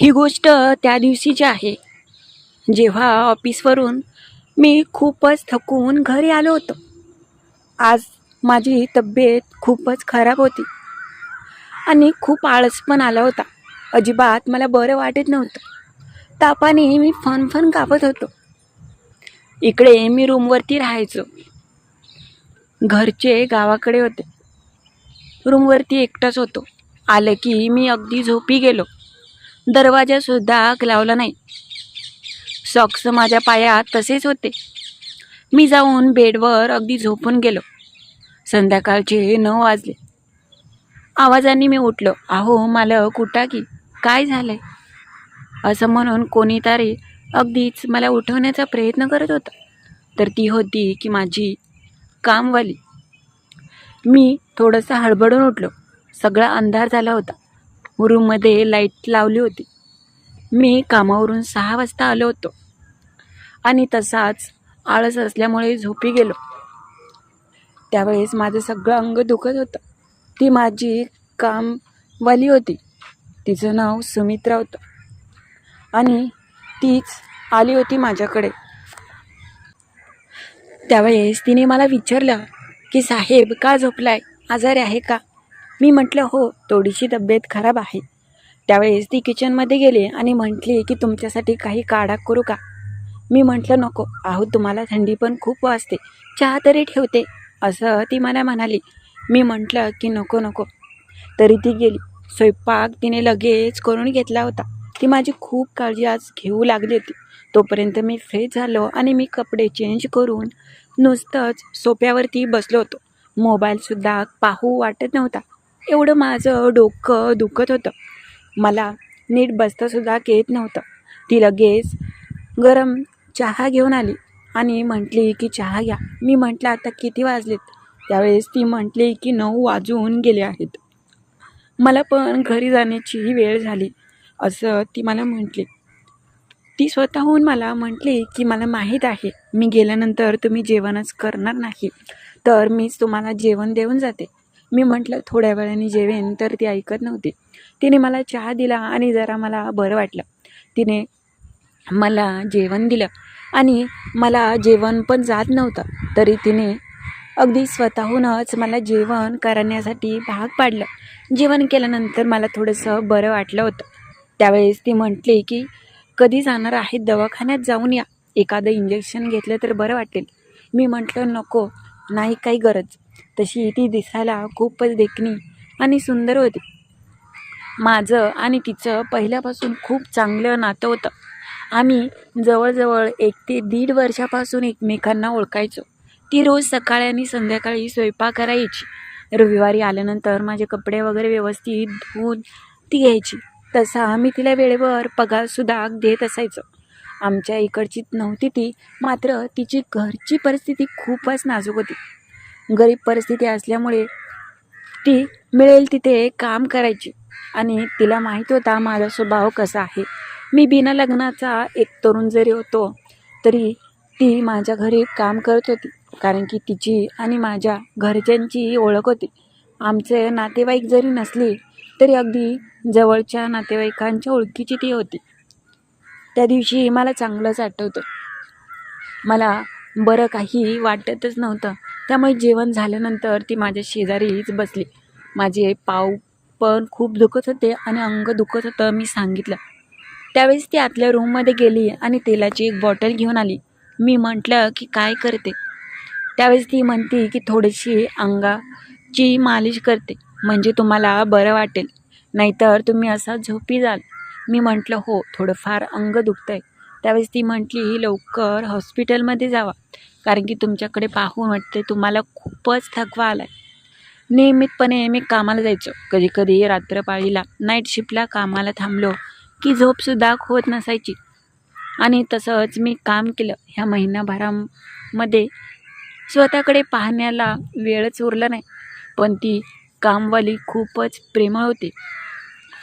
ही गोष्ट त्या दिवशीची आहे. जेव्हा ऑफिसवरून मी खूपच थकून घरी आलो होतो. आज माझी तब्येत खूपच खराब होती आणि खूप आळस पण आला होता. अजिबात मला बरं वाटत नव्हतं. तापाने मी फनफन कापत होतो. इकडे मी रूमवरती राहायचो. घरचे गावाकडे होते. रूमवरती एकटाच होतो. आलं की मी अगदी झोपी गेलो. दरवाजासुद्धा लावला नाही. सॉक्स माझ्या पायात तसेच होते. मी जाऊन बेडवर अगदी झोपून गेलो. संध्याकाळचे नऊ वाजले. आवाजाने मी उठलो. अहो मालक कुठा की. काय झालंय? असं म्हणून कोणीतरी अगदीच मला उठवण्याचा प्रयत्न करत होता. तर ती होती की माझी कामवाली. मी थोडंसं हडबडून उठलो. सगळा अंधार झाला होता. रूममध्ये लाइट लावली होती. मी कामावरून सहा वाजता आलो होतो. आणि तसाच आळस असल्यामुळे झोपी गेलो. त्यावेळेस माझं सगळं अंग दुखत होतं. ती माझी कामवाली होती. तिचं नाव सुमित्रा होतं. आणि तीच आली होती माझ्याकडे. त्यावेळेस तिने मला विचारलं की साहेब का झोपलाय? आजारी आहे का? मी म्हटलं हो थोडीशी तब्येत खराब आहे. त्यावेळेस ती किचनमध्ये गेली आणि म्हटली की तुमच्यासाठी काही काढा करू का? मी म्हटलं नको आहो तुम्हाला थंडी पण खूप वाजते चहा तरी ठेवते. असं ती मला म्हणाली. मी म्हटलं की नको नको. तरी ती गेली. स्वयंपाक तिने लगेच करून घेतला होता. ती माझी खूप काळजी आज घेऊ लागली होती. तोपर्यंत मी फ्रेश झालो आणि मी कपडे चेंज करून नुसतंच सोप्यावरती बसलो होतो. मोबाईलसुद्धा पाहू वाटत नव्हता. एवढं माझं डोकं दुखत होतं. मला नीट बसतासुद्धा येत नव्हतं. ती लगेच गरम चहा घेऊन आली आणि म्हटली की चहा घ्या. मी म्हटलं आता किती वाजलेत? त्यावेळेस ती म्हटली की नऊ वाजून गेले आहेत. मला पण घरी जाण्याचीही वेळ झाली असं ती मला म्हटली. ती स्वतःहून मला म्हटली की मला माहीत आहे मी गेल्यानंतर तुम्ही जेवणच करणार नाही तर मीच तुम्हाला जेवण देऊन जाते. मी म्हटलं थोड्या वेळाने जेवेन. तर ती ऐकत नव्हती. तिने मला चहा दिला आणि जरा मला बरं वाटलं. तिने मला जेवण दिलं आणि मला जेवण पण जात नव्हतं. तरी तिने अगदी स्वतःहूनच मला जेवण करण्यासाठी भाग पाडलं. जेवण केल्यानंतर मला थोडंसं बरं वाटलं होतं. त्यावेळेस ती म्हटली की कधी जाणार आहेत दवाखान्यात जाऊन या. एखादं इंजेक्शन घेतलं तर बरं वाटेल. मी म्हटलं नको. नाही काही गरज. तशी ती दिसायला खूपच देखणी आणि सुंदर होती. माझं आणि तिचं पहिल्यापासून खूप चांगलं नातं होतं. आम्ही जवळजवळ एक ते दीड वर्षापासून एकमेकांना ओळखायचो. ती रोज सकाळी आणि संध्याकाळी स्वयंपाक करायची. रविवारी आल्यानंतर माझे कपडे वगैरे व्यवस्थित धुवून ती घ्यायची. तसा आम्ही तिला वेळेवर पगारसुद्धा देत असायचो. आमच्या इकडची नव्हती ती मात्र तिची घरची परिस्थिती खूपच नाजूक होती. गरीब परिस्थिती असल्यामुळे ती मिळेल तिथे काम करायची. आणि तिला माहीत होता माझा स्वभाव कसा आहे. मी बिना लग्नाचा एक तरुण जरी होतो तरी ती माझ्या घरी काम करत होती. कारण की तिची आणि माझ्या घरच्यांची ओळख होती. आमचे नातेवाईक जरी नसली तरी अगदी जवळच्या नातेवाईकांच्या ओळखीची ती होती. त्या दिवशी मला चांगलंच आठवतं. मला बरं काही वाटतच नव्हतं. त्यामुळे जेवण झाल्यानंतर ती माझ्या शेजारीच बसली. माझे पाव पण खूप दुखत होते आणि अंग दुखत होतं मी सांगितलं. त्यावेळेस ती आतल्या रूममध्ये गेली आणि तेलाची एक बॉटल घेऊन आली. मी म्हटलं की काय करते? त्यावेळेस ती म्हणते की थोडीशी अंगाची मालिश करते म्हणजे तुम्हाला बरं वाटेल. नाहीतर तुम्ही असा झोपी जाल. मी म्हटलं हो थोडंफार अंग दुखतं आहे त्यावेळेस ती म्हटली लवकर हॉस्पिटलमध्ये जावा. कारण की तुमच्याकडे पाहून वाटते तुम्हाला खूपच थकवा आला आहे नियमितपणे मी कामाला जायचो. कधी कधी रात्रपाळीला नाईट शिफ्टला कामाला थांबलो की झोपसुद्धा होत नसायची. आणि तसंच मी काम केलं. ह्या महिनाभरामध्ये स्वतःकडे पाहण्याला वेळच उरला नाही. पण ती कामवाली खूपच प्रेमळ होती.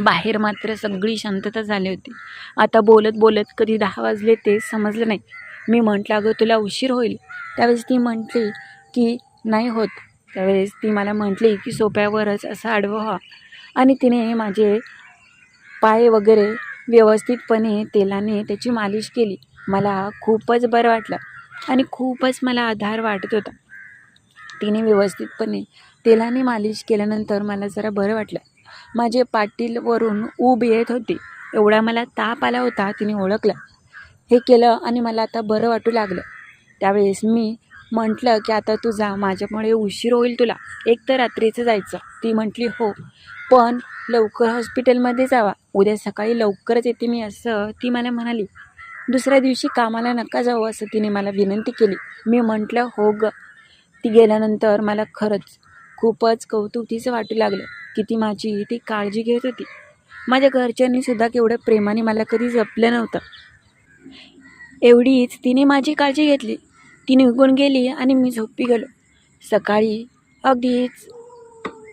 बाहेर मात्र सगळी शांतता झाली होती. आता बोलत बोलत कधी दहा वाजले ते समजलं नाही. मी म्हटलं अगं तुला उशीर होईल. त्यावेळेस ती म्हटली की नाही होत. त्यावेळेस ती मला म्हटली की सोप्यावरच असं आडवं व्हा. आणि तिने माझे पाय वगैरे व्यवस्थितपणे तेलाने त्याची मालिश केली. मला खूपच बरं वाटलं आणि खूपच मला आधार वाटत होता. तिने व्यवस्थितपणे तेलाने मालिश केल्यानंतर मला जरा बरं वाटलं. माझे पाटीलवरून ऊब येत होती. एवढा मला ताप आला होता तिने ओळखलं. हे केलं आणि मला आता बरं वाटू लागलं. त्यावेळेस मी म्हटलं की आता तू जा माझ्यामुळे उशीर होईल तुला. एक तर रात्रीचं जायचं. ती म्हटली हो पण लवकर हॉस्पिटलमध्ये जावा. उद्या सकाळी लवकरच येते मी असं ती मला म्हणाली. दुसऱ्या दिवशी कामाला नका जाऊ असं तिने मला विनंती केली. मी म्हटलं हो ग. ती गेल्यानंतर मला खरंच खूपच कौतुकीचं वाटू लागलं. की ती माझी ती काळजी घेत होती. माझ्या घरच्यांनी सुद्धा केवढ्या प्रेमाने मला कधी जपलं नव्हतं. एवढीच तिने माझी काळजी घेतली. ती निघून गेली आणि मी झोपी गेलो. सकाळी अगदीच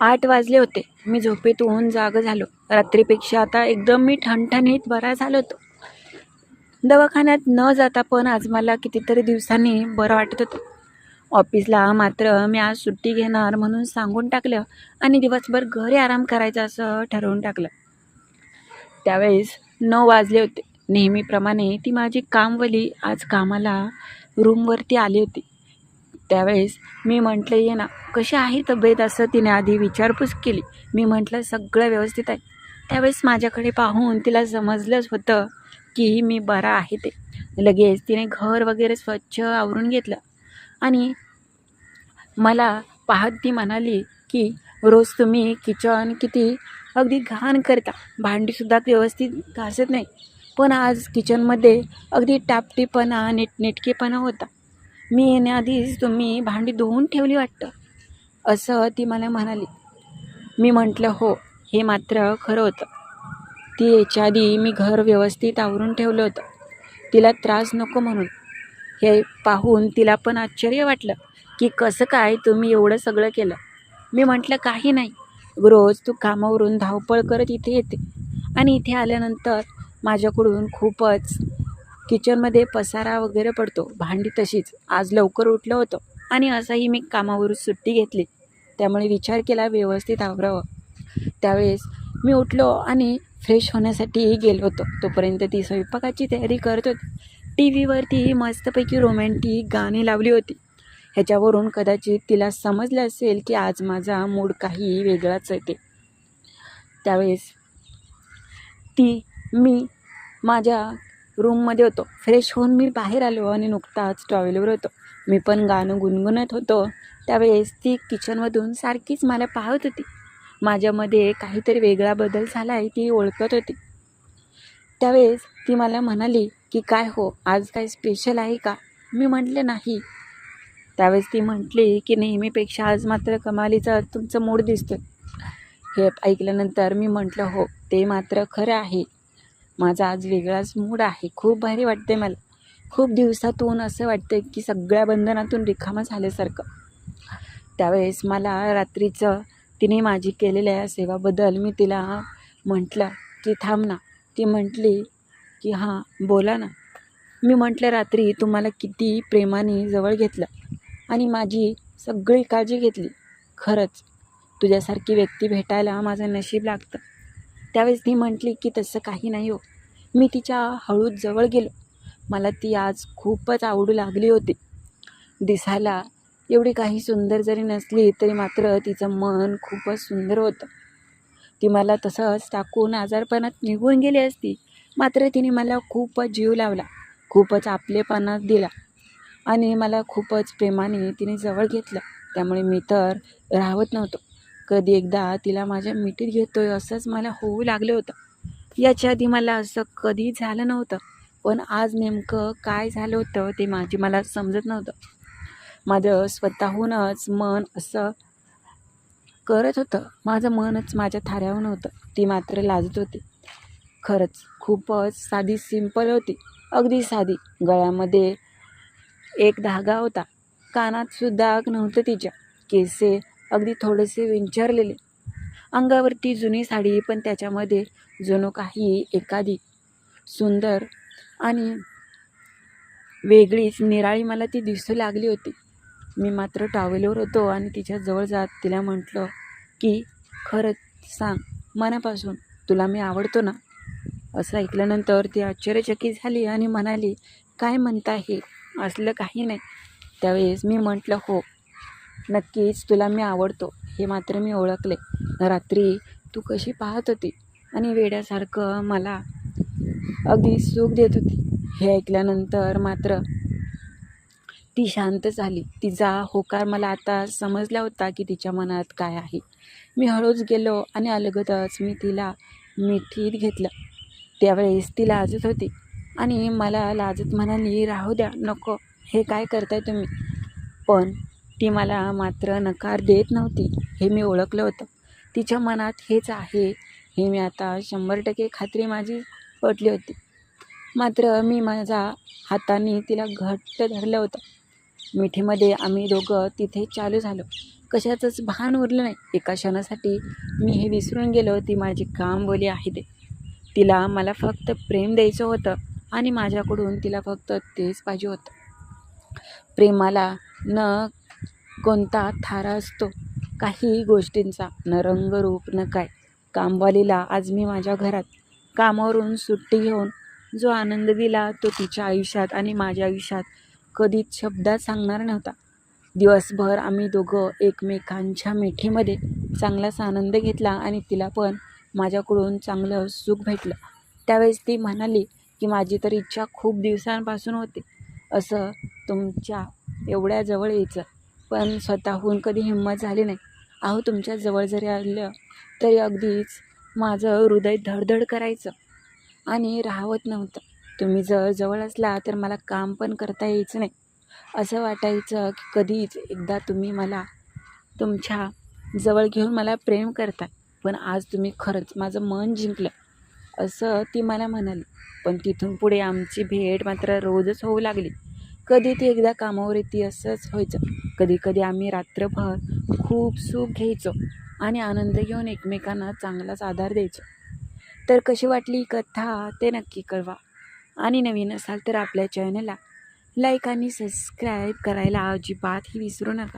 आठ वाजले होते. मी झोपेतून जाग झालो. रात्रीपेक्षा आता एकदम मी ठणठणीत बरा झालो होतो. दवाखान्यात न जाता पण आज मला कितीतरी दिवसांनी बरं वाटत होतं. ऑफिसला मात्र मी आज सुट्टी घेणार म्हणून सांगून टाकलं आणि दिवसभर घरी आराम करायचा असं ठरवून टाकलं. त्यावेळेस नऊ वाजले होते. नेहमीप्रमाणे ती माझी कामवली आज कामाला रूमवरती आली होती. त्यावेळेस मी म्हटलं ये ना कशी आहे तब्येत? असं तिने आधी विचारपूस केली. मी म्हटलं सगळं व्यवस्थित आहे. त्यावेळेस माझ्याकडे पाहून तिला समजलंच होतं की मी बरा आहे ते. लगेच तिने घर वगैरे स्वच्छ आवरून घेतलं आणि मला पाहत ती म्हणाली की रोज तुम्ही किचन किती अगदी घाण करता. भांडीसुद्धा व्यवस्थित घासत नाही. पण आज किचनमध्ये अगदी टापटीपणा नीटनेटकेपणा होता. मी येण्याआधीच तुम्ही भांडी धुवून ठेवली वाटतं? असं ती मला म्हणाली. मी म्हटलं हो हे मात्र खरं होतं. ती याच्या आधी मी घर व्यवस्थित आवरून ठेवलं होतं. तिला त्रास नको म्हणून. हे पाहून तिला पण आश्चर्य वाटलं. की कसं काय तुम्ही एवढं सगळं केलं? मी म्हटलं काही नाही. रोज तू कामावरून धावपळ करत इथे येते. आणि इथे आल्यानंतर माझ्याकडून खूपच किचनमध्ये पसारा वगैरे पडतो. भांडी तशीच. आज लवकर उठलं होतं. आणि असंही मी कामावरून सुट्टी घेतली. त्यामुळे विचार केला व्यवस्थित आवरावं. त्यावेळेस मी उठलो आणि फ्रेश होण्यासाठी गेलो होतो. तोपर्यंत ती स्वयंपाकाची तयारी करत होती. टी व्हीवरती मस्तपैकी रोमॅन्टिक गाणी लावली होती. ह्याच्यावरून कदाचित तिला समजलं असेल की आज माझा मूड काही वेगळाच येते त्यावेळेस ती मी माझ्या रूममध्ये होतो. फ्रेश होऊन मी बाहेर आलो आणि नुकताच ट्रॉवेलवर होतो. मी पण गाणं गुणगुणत होतो. त्यावेळेस ती किचनमधून सारखीच मला पाहत होती. माझ्यामध्ये काहीतरी वेगळा बदल झाला आहे ती ओळखत होती. त्यावेळेस ती मला म्हणाली की काय हो आज काय स्पेशल आहे का? मी म्हटलं नाही. त्यावेळेस ती म्हटली की नेहमीपेक्षा आज मात्र कमालीचा तुमचं मूड दिसतं हे ऐकल्यानंतर मी म्हटलं हो ते मात्र खरं आहे. माझा आज वेगळाच मूड आहे. खूप भारी वाटते मला. खूप दिवसातून असं वाटतं की सगळ्या बंधनातून रिकामं झाल्यासारखं. त्यावेळेस मला रात्रीचं तिने माझी केलेल्या सेवाबद्दल मी तिला म्हटलं की थांब ना. ती म्हटली की हां बोला ना. मी म्हटलं रात्री तुम्हाला किती प्रेमाने जवळ घेतलं. आणि माझी सगळी काळजी घेतली. खरंच तुझ्यासारखी व्यक्ती भेटायला माझं नशीब लागतं. त्यावेळेस ती म्हटली की तसं काही नाही हो. मी तिच्या हळूच जवळ गेलो. मला ती आज खूपच आवडू लागली होती. दिसायला एवढी काही सुंदर जरी नसली तरी मात्र तिचं मन खूपच सुंदर होतं. ती मला तसंच टाकून आजारपणात निघून गेली असती. मात्र तिने मला खूपच जीव लावला खूपच आपलेपणात दिला. आणि मला खूपच प्रेमाने तिने जवळ घेतलं. त्यामुळे मी तर राहत नव्हतो. कधी एकदा तिला माझ्या मिठीत घेतोय असंच मला होऊ लागलं होतं. याच्या आधी मला असं कधी झालं नव्हतं. पण आज नेमकं काय झालं होतं ते माझी मला समजत नव्हतं. माझं स्वतःहूनच मन असं करत होतं. माझं मनच माझ्या थाऱ्याहून होतं ती मात्र लाजत होती. खरंच खूपच साधी सिंपल होती. अगदी साधी. गळ्यामध्ये एक धागा होता. कानातसुद्धा नव्हतं तिच्या. केसे अगदी थोडेसे विंचरलेले. अंगावरती जुनी साडी पण त्याच्यामध्ये जणू काही एखादी. सुंदर आणि वेगळीच निराळी मला ती दिसू लागली होती. मी मात्र टॉवेलवर होतो आणि तिच्या जवळ जात तिला म्हटलं की खरंच सांग मनापासून तुला मी आवडतो ना? असं ऐकल्यानंतर ती आश्चर्यचकित झाली आणि म्हणाली काय म्हणता हे? असलं काही नाही. त्यावेळेस मी म्हटलं हो नक्कीच तुला मी आवडतो. हे मात्र मी ओळखले. रात्री तू कशी पाहत होती आणि वेड्यासारखं मला अगदी सुख देत होती. हे ऐकल्यानंतर मात्र ती शांत झाली. तिचा होकार मला आता समजला होता की तिच्या मनात काय आहे. मी हळूच गेलो आणि अलगदच मी तिला मिठीत घेतलं. त्यावेळेस ती लाजत होती. आणि मला लाजत म्हणाली राहू द्या नको. हे काय करताय तुम्ही? पण ती मला मात्र नकार देत नव्हती हे मी ओळखलं होतं. तिच्या मनात हेच आहे हे मी आता शंभर टक्के खात्री माझी पटली होती. मात्र मी माझ्या हाताने तिला घट्ट धरलं होतं. मिठीमध्ये आम्ही दोघं तिथे चालू झालो. कशाचंच भान उरलं नाही. एका क्षणासाठी मी हे विसरून गेलो ती माझी काम बोली आहे ते. तिला मला फक्त प्रेम द्यायचं होतं. आणि माझ्याकडून तिला फक्त तेच पाहिजे होतं. प्रेमाला न कोणता थारा असतो. काही गोष्टींचा न रंगरूप न काय. कामवालीला आज मी माझ्या घरात कामावरून सुट्टी घेऊन जो आनंद दिला तो तिच्या आयुष्यात आणि माझ्या आयुष्यात कधीच शब्दात सांगणार नव्हता. दिवसभर आम्ही दोघं एकमेकांच्या मिठीमध्ये चांगलाच आनंद घेतला आणि तिला पण माझ्याकडून चांगलं सुख भेटलं. त्यावेळेस ती म्हणाली की माझी तर इच्छा खूप दिवसांपासून होती. असं तुमच्या एवढ्या जवळ यायचं. पण स्वतःहून कधी हिंमत झाली नाही. अहो तुमच्या जवळ जरी आलं तरी अगदीच माझं हृदय धडधड करायचं. आणि राहवत नव्हतं. तुम्ही जर जवळ असला तर मला काम पण करता यायचं नाही. असं वाटायचं की कधीच एकदा तुम्ही मला तुमच्या जवळ घेऊन मला प्रेम करता पण आज तुम्ही खरंच माझं मन जिंकलं. असं ती मला म्हणाली. पण तिथून पुढे आमची भेट मात्र रोजच होऊ लागली. कधी ती एकदा कामावर येते असंच व्हायचं. कधी कधी आम्ही रात्रभर खूप सुख घ्यायचो आणि आनंद घेऊन एकमेकांना चांगलाच आधार द्यायचो. तर कशी वाटली कथा ते नक्की कळवा. आणि नवीन असाल तर आपल्या चॅनलला लाईक आणि सबस्क्राईब करायला अजिबातही विसरू नका.